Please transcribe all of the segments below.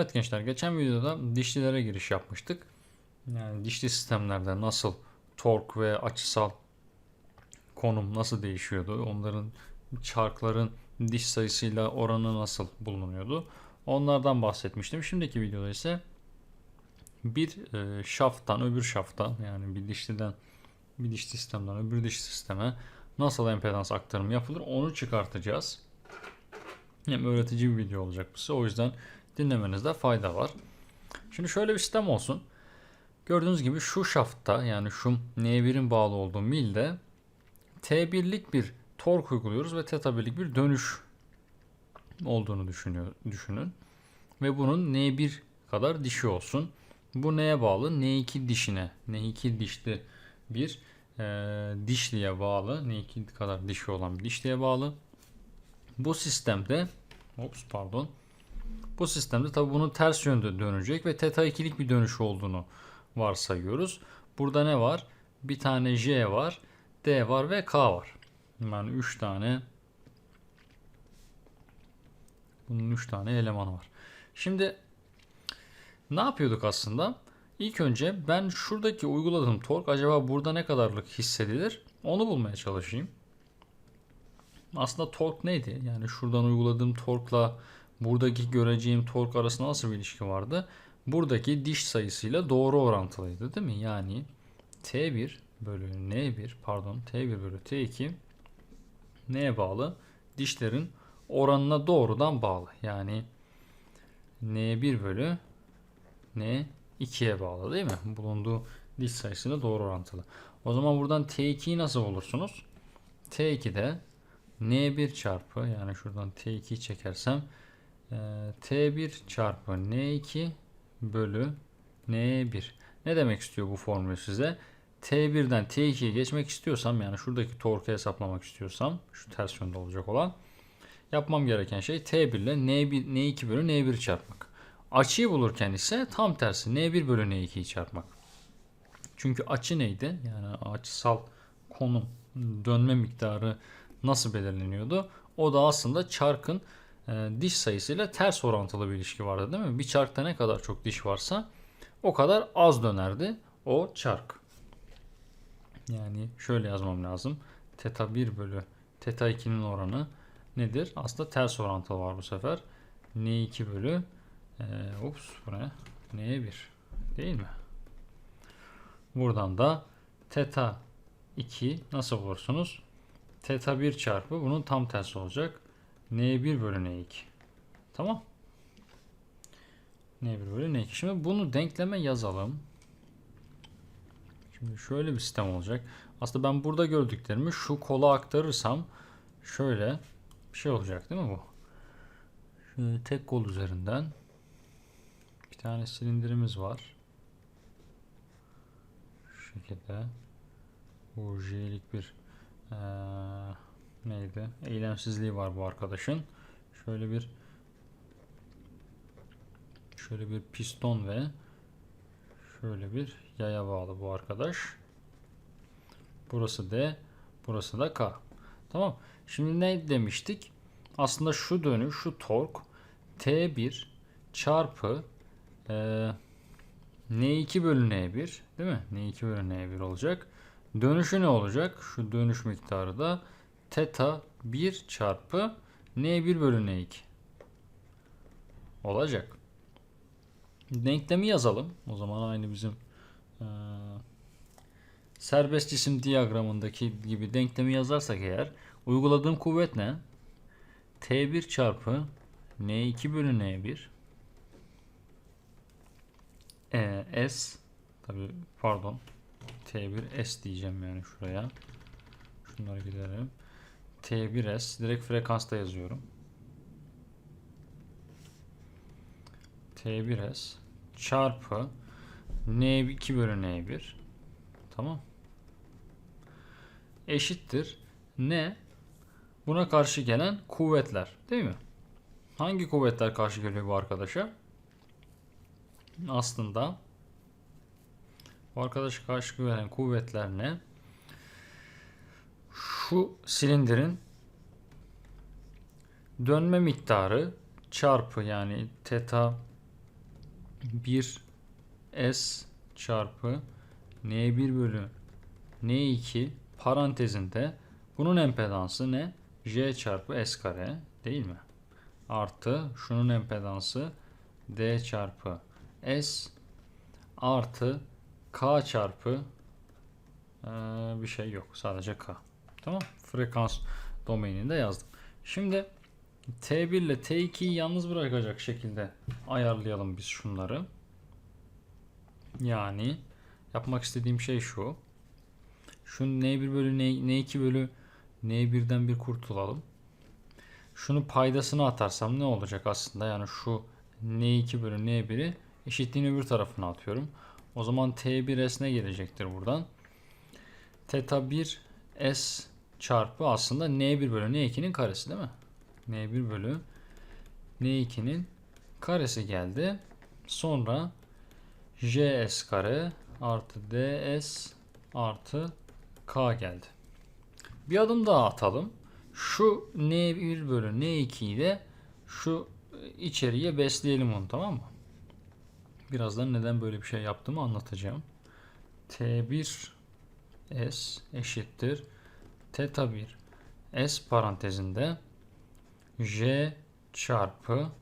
Evet gençler geçen videoda dişlilere giriş yapmıştık. Yani dişli sistemlerde nasıl tork ve açısal konum nasıl değişiyordu? Onların çarkların diş sayısıyla oranı nasıl bulunuyordu? Onlardan bahsetmiştim. Şimdiki videoda ise bir e, şafttan öbür şafta yani bir dişliden bir diş sistemden öbür diş sisteme nasıl empedans aktarımı yapılır onu çıkartacağız. Hem öğretici bir video olacak bu size. O yüzden dinlemenizde fayda var. Şimdi şöyle bir sistem olsun. Gördüğünüz gibi şu şaftta yani şu N1'in bağlı olduğu milde T1'lik bir tork uyguluyoruz ve teta birlik bir dönüş olduğunu düşünüyor, düşünün. Ve bunun N1 kadar dişi olsun. Bu neye bağlı? N2 dişine. N2 dişli bir e, dişliye bağlı. N2 kadar dişi olan bir dişliye bağlı. Bu sistemde ops pardon. Bu sistemde tabi bunun ters yönde dönecek ve teta 2'lik bir dönüş olduğunu varsayıyoruz. Burada ne var? Bir tane J var, D var ve K var. Yani 3 tane bunun 3 tane elemanı var. Şimdi ne yapıyorduk aslında? İlk önce ben şuradaki uyguladığım tork acaba burada ne kadarlık hissedilir? Onu bulmaya çalışayım. Aslında tork neydi? Yani şuradan uyguladığım torkla buradaki göreceğim tork arasında nasıl bir ilişki vardı? Buradaki diş sayısıyla doğru orantılıydı değil mi? Yani T1 bölü N1 pardon T1 bölü T2 neye bağlı? Dişlerin oranına doğrudan bağlı. Yani N1 bölü N2'ye bağlı değil mi? Bulunduğu diş sayısıyla doğru orantılı. O zaman buradan T2'yi nasıl bulursunuz? T2'de N1 çarpı yani şuradan T2'yi çekersem e, T1 çarpı N2 bölü N1. Ne demek istiyor bu formül size? T1'den T2'ye geçmek istiyorsam yani şuradaki torku hesaplamak istiyorsam şu ters yönde olacak olan yapmam gereken şey T1 ile N1, N2 bölü N1 çarpmak. Açıyı bulurken ise tam tersi N1 bölü N2'yi çarpmak. Çünkü açı neydi? Yani açısal konum dönme miktarı nasıl belirleniyordu? O da aslında çarkın diş sayısıyla ters orantılı bir ilişki vardı değil mi? Bir çarkta ne kadar çok diş varsa o kadar az dönerdi o çark. Yani şöyle yazmam lazım. Teta 1 bölü teta 2'nin oranı nedir? Aslında ters orantılı var bu sefer. N2 bölü e, ups bu ne? N1 değil mi? Buradan da teta 2 nasıl bulursunuz? Teta 1 çarpı bunun tam tersi olacak. N1 bölü N2. Tamam. N1 bölü N2. Şimdi bunu denkleme yazalım. Şimdi şöyle bir sistem olacak. Aslında ben burada gördüklerimi şu kola aktarırsam şöyle bir şey olacak değil mi bu? Şöyle tek kol üzerinden bir tane silindirimiz var. Şu şekilde bu J'lik bir ee, neydi? Eylemsizliği var bu arkadaşın. Şöyle bir şöyle bir piston ve şöyle bir yaya bağlı bu arkadaş. Burası D, burası da K. Tamam. Şimdi ne demiştik? Aslında şu dönüş, şu tork T1 çarpı e, N2 bölü N1 değil mi? N2 bölü N1 olacak. Dönüşü ne olacak? Şu dönüş miktarı da teta 1 çarpı N1 bölü N2 olacak. Denklemi yazalım. O zaman aynı bizim e, serbest cisim diyagramındaki gibi denklemi yazarsak eğer uyguladığım kuvvet ne? T1 çarpı N2 bölü N1 e, S tabi pardon T1 S diyeceğim yani şuraya. Şunları gidelim. T1S direkt frekansta yazıyorum. T1S çarpı N2 bölü N1 tamam eşittir ne buna karşı gelen kuvvetler değil mi? Hangi kuvvetler karşı geliyor bu arkadaşa? Aslında bu arkadaşa karşı gelen kuvvetler ne? Şu silindirin dönme miktarı çarpı yani teta 1 S çarpı N1 bölü N2 parantezinde bunun empedansı ne? J çarpı S kare değil mi? Artı şunun empedansı D çarpı S artı K çarpı eee, bir şey yok. Sadece K. Tamam. Frekans domaininde yazdım. Şimdi T1 ile T2'yi yalnız bırakacak şekilde ayarlayalım biz şunları. Yani yapmak istediğim şey şu. Şu N1 bölü N, N2 bölü N1'den bir kurtulalım. Şunu paydasını atarsam ne olacak aslında? Yani şu N2 bölü N1'i eşitliğin öbür tarafına atıyorum. O zaman T1S ne gelecektir buradan? Teta 1 S çarpı aslında N1 bölü N2'nin karesi değil mi? N1 bölü N2'nin karesi geldi. Sonra JS kare artı DS artı K geldi. Bir adım daha atalım. Şu N1 bölü N2'yi de şu içeriye besleyelim onu tamam mı? Birazdan neden böyle bir şey yaptığımı anlatacağım. T1 S eşittir. Teta 1 S parantezinde J çarpı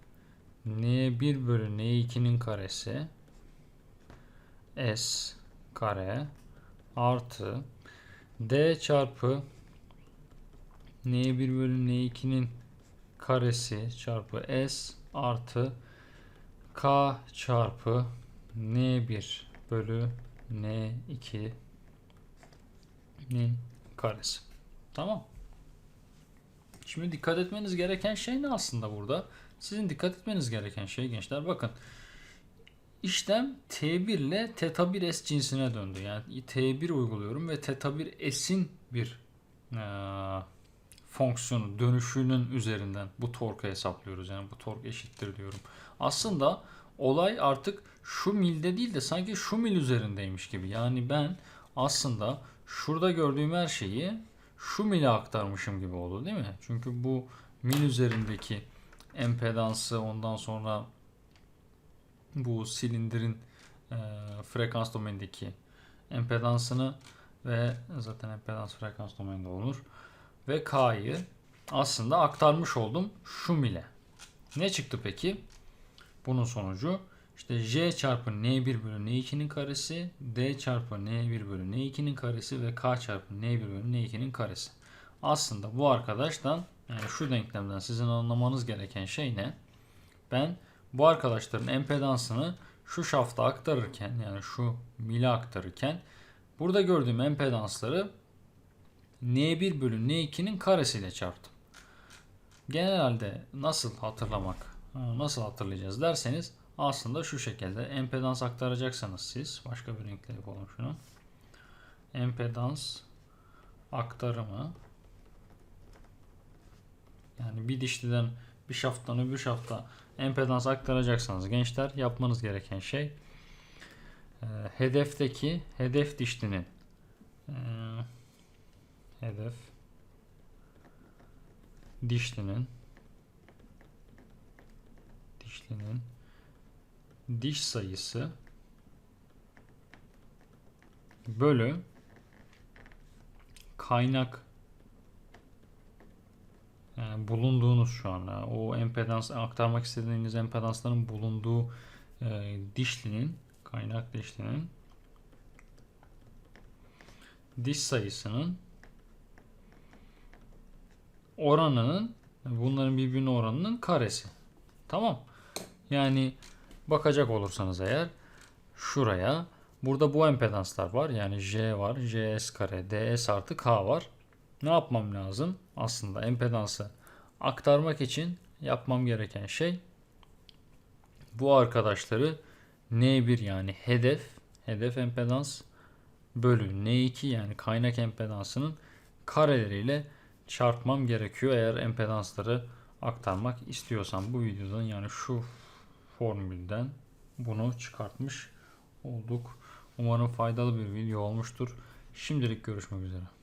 N1 bölü N2'nin karesi S kare artı D çarpı N1 bölü N2'nin karesi çarpı S artı K çarpı N1 bölü N2'nin karesi. Tamam. Şimdi dikkat etmeniz gereken şey ne aslında burada? Sizin dikkat etmeniz gereken şey gençler bakın. İşlem T1 ile Theta 1S cinsine döndü. Yani T1 uyguluyorum ve Theta 1S'in bir eee, fonksiyonu, dönüşünün üzerinden bu torku hesaplıyoruz. Yani bu tork eşittir diyorum. Aslında olay artık şu milde değil de sanki şu mil üzerindeymiş gibi. Yani ben aslında şurada gördüğüm her şeyi şu mile aktarmışım gibi oldu değil mi? Çünkü bu mil üzerindeki empedansı ondan sonra bu silindirin e, frekans domainindeki empedansını ve zaten empedans frekans domaininde olur ve K'yı aslında aktarmış oldum şu mile. Ne çıktı peki? Bunun sonucu işte J çarpı N1 bölü N2'nin karesi, D çarpı N1 bölü N2'nin karesi ve K çarpı N1 bölü N2'nin karesi. Aslında bu arkadaştan yani şu denklemden sizin anlamanız gereken şey ne? Ben bu arkadaşların empedansını şu şafta aktarırken yani şu mile aktarırken burada gördüğüm empedansları N1 bölü N2'nin karesiyle çarptım. Genelde nasıl hatırlamak, nasıl hatırlayacağız derseniz aslında şu şekilde empedans aktaracaksanız siz başka bir renkle yapalım şunu. Empedans aktarımı yani bir dişliden bir şafttan öbür şafta empedans aktaracaksanız gençler yapmanız gereken şey e, hedefteki hedef dişlinin e, hedef dişlinin dişlinin diş sayısı bölü kaynak yani bulunduğunuz şu anda o empedans aktarmak istediğiniz empedansların bulunduğu e, dişlinin kaynak dişlinin diş sayısının oranının bunların birbirine oranının karesi. Tamam. Yani bakacak olursanız eğer şuraya burada bu empedanslar var. Yani J var, JS kare, DS artı K var. Ne yapmam lazım? Aslında empedansı aktarmak için yapmam gereken şey bu arkadaşları N1 yani hedef hedef empedans bölü N2 yani kaynak empedansının kareleriyle çarpmam gerekiyor eğer empedansları aktarmak istiyorsam bu videodan yani şu formülden bunu çıkartmış olduk. Umarım faydalı bir video olmuştur. Şimdilik görüşmek üzere.